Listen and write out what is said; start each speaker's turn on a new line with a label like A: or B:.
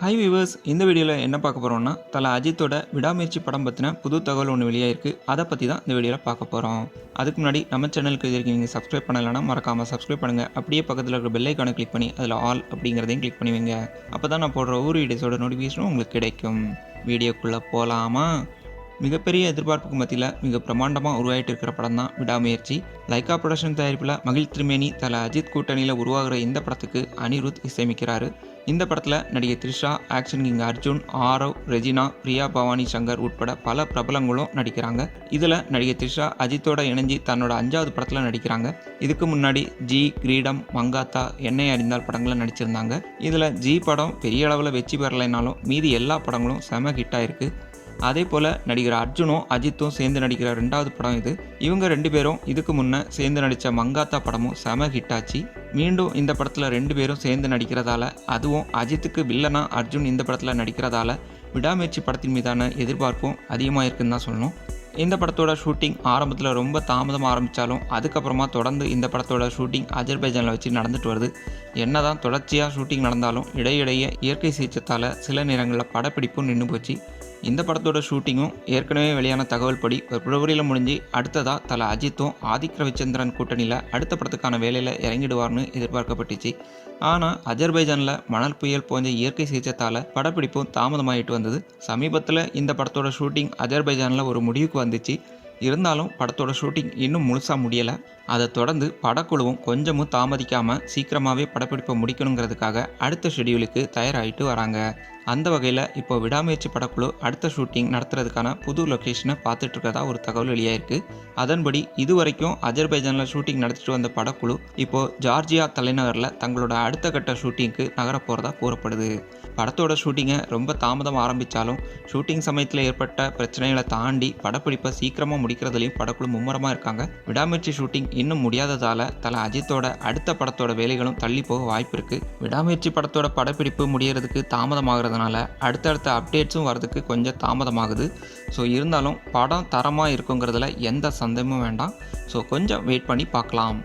A: High viewers இந்த வீடியோவில் என்ன பார்க்க போகிறோம்னா தலை அஜித்தோட விடாமுயற்சி படம் பற்றின புது தகவல் ஒன்று வெளியாயிருக்கு. அதை பற்றி தான் இந்த வீடியோவில் பார்க்க போகிறோம் அதுக்கு முன்னாடி நம்ம சேனலுக்கு இது நீங்கள் சப்ஸ்கிரைப் பண்ணலைன்னா மறக்காமல் சப்ஸ்கிரைப் பண்ணுங்கள் அப்படியே பக்கத்தில் இருக்கிற பெல்லைக்கானை கிளிக் பண்ணி அதில் ஆல் அப்படிங்கிறதையும் கிளிக் பண்ணுவீங்க அப்போ தான் நான் போடுற ஒவ்வொரு வீடியோஸோட நோட்டிஃபிகேஷனும் உங்களுக்கு கிடைக்கும். வீடியோக்குள்ளே போகலாமா மிகப்பெரிய எதிர்பார்ப்புக்கு மத்தியில் மிக பிரமாண்டமாக உருவாகிட்டு இருக்கிற படம் தான் விடாமுயற்சி. லைக்கா ப்ரொடக்ஷன் தயாரிப்பில் மகிழ் திருமேனி தல அஜித் கூட்டணியில் உருவாகிற இந்த படத்துக்கு அனிருத் இசையமைக்கிறாரு. இந்த படத்தில் நடிகை த்ரிஷா ஆக்ஷன் கிங் அர்ஜுன் ஆரவ் ரெஜினா பிரியா பவானி சங்கர் உட்பட பல பிரபலங்களும் நடிக்கிறாங்க. இதில் நடிகை த்ரிஷா அஜித்தோட இணைஞ்சு தன்னோட அஞ்சாவது படத்தில் நடிக்கிறாங்க. இதுக்கு முன்னாடி ஜி கிரீடம் மங்காத்தா என்னை அறிந்தால் படங்களில் நடிச்சிருந்தாங்க. இதில் ஜி படம் பெரிய அளவில் வெற்றி பெறலைனாலும் மீதி எல்லா படங்களும் செம ஹிட் ஆயிருக்கு அதே போல் நடிகர் அர்ஜுனும் அஜித்தும் சேர்ந்து நடிக்கிற ரெண்டாவது படம் இது. இவங்க ரெண்டு பேரும் இதுக்கு முன்னே சேர்ந்து நடித்த மங்காத்தா படமும் செம ஹிட் ஆச்சு. மீண்டும் இந்த படத்தில் ரெண்டு பேரும் சேர்ந்து நடிக்கிறதால அதுவும் அஜித்துக்கு வில்லனா அர்ஜுன் இந்த படத்தில் நடிக்கிறதால விடாமுயற்சி படத்தின் மீதான எதிர்பார்ப்பும் அதிகமாக இருக்குன்னு தான் சொல்லணும். இந்த படத்தோட ஷூட்டிங் ஆரம்பத்தில் ரொம்ப தாமதமாக ஆரம்பித்தாலும் அதுக்கப்புறமா தொடர்ந்து இந்த படத்தோட ஷூட்டிங் அஜர்பைஜானில் வச்சு நடந்துட்டு வருது. என்ன தான் தொடர்ச்சியாக ஷூட்டிங் நடந்தாலும் இடையிடையே இயற்கை சீற்றத்தால் சில நேரங்களில் படப்பிடிப்பும் நின்று போச்சு. இந்த படத்தோட ஷூட்டிங்கும் ஏற்கனவே வெளியான தகவல் படி பிப்ரவரியில் முடிஞ்சு அடுத்ததாக தலை அஜித்தும் ஆதிக் ரவிச்சந்திரன் கூட்டணியில் அடுத்த படத்துக்கான வேலையில் இறங்கிடுவார்னு எதிர்பார்க்கப்பட்டுச்சு. ஆனால் அஜர்பைஜானில் மணல் புயல் போன்ற இயற்கை சீற்றத்தால் படப்பிடிப்பும் தாமதமாயிட்டு வந்தது. சமீபத்தில் இந்த படத்தோட ஷூட்டிங் அஜர்பைஜானில் ஒரு முடிவுக்கு வந்துச்சு. இருந்தாலும் படத்தோட ஷூட்டிங் இன்னும் முழுசாக முடியலை. அதை தொடர்ந்து படக்குழுவும் கொஞ்சமும் தாமதிக்காமல் சீக்கிரமாகவே படப்பிடிப்பை முடிக்கணுங்கிறதுக்காக அடுத்த ஷெடியூலுக்கு தயாராகிட்டு வராங்க. அந்த வகையில் இப்போ விடாமுயற்சி படக்குழு அடுத்த ஷூட்டிங் நடத்துறதுக்கான புது லொக்கேஷனை பார்த்துட்டு இருக்கதா ஒரு தகவல் வெளியாயிருக்கு. அதன்படி இதுவரைக்கும் அஜர்பைஜானில் ஷூட்டிங் நடத்திட்டு வந்த படக்குழு இப்போ ஜார்ஜியா தலைநகரில் தங்களோட அடுத்த கட்ட ஷூட்டிங்க்கு நகர போகிறதா கூறப்படுது. படத்தோட ஷூட்டிங்கை ரொம்ப தாமதம் ஆரம்பித்தாலும் ஷூட்டிங் சமயத்தில் ஏற்பட்ட பிரச்சனைகளை தாண்டி படப்பிடிப்பை சீக்கிரமாக முடிக்கிறதுலையும் படக்குழு மும்முரமாக இருக்காங்க. விடாமுயற்சி ஷூட்டிங் இன்னும் முடியாததால் தலை அஜித்தோட அடுத்த படத்தோட வேலைகளும் தள்ளி போக வாய்ப்பு இருக்குது விடாமுயற்சி படத்தோட படப்பிடிப்பு முடியறதுக்கு தாமதமாகிறதுனால அடுத்தடுத்த அப்டேட்ஸும் வரதுக்கு கொஞ்சம் தாமதமாகுது. ஸோ இருந்தாலும் படம் தரமாக இருக்குங்கிறதுல எந்த சந்தேகமும் வேண்டாம். ஸோ கொஞ்சம் வெயிட் பண்ணி பார்க்கலாம்.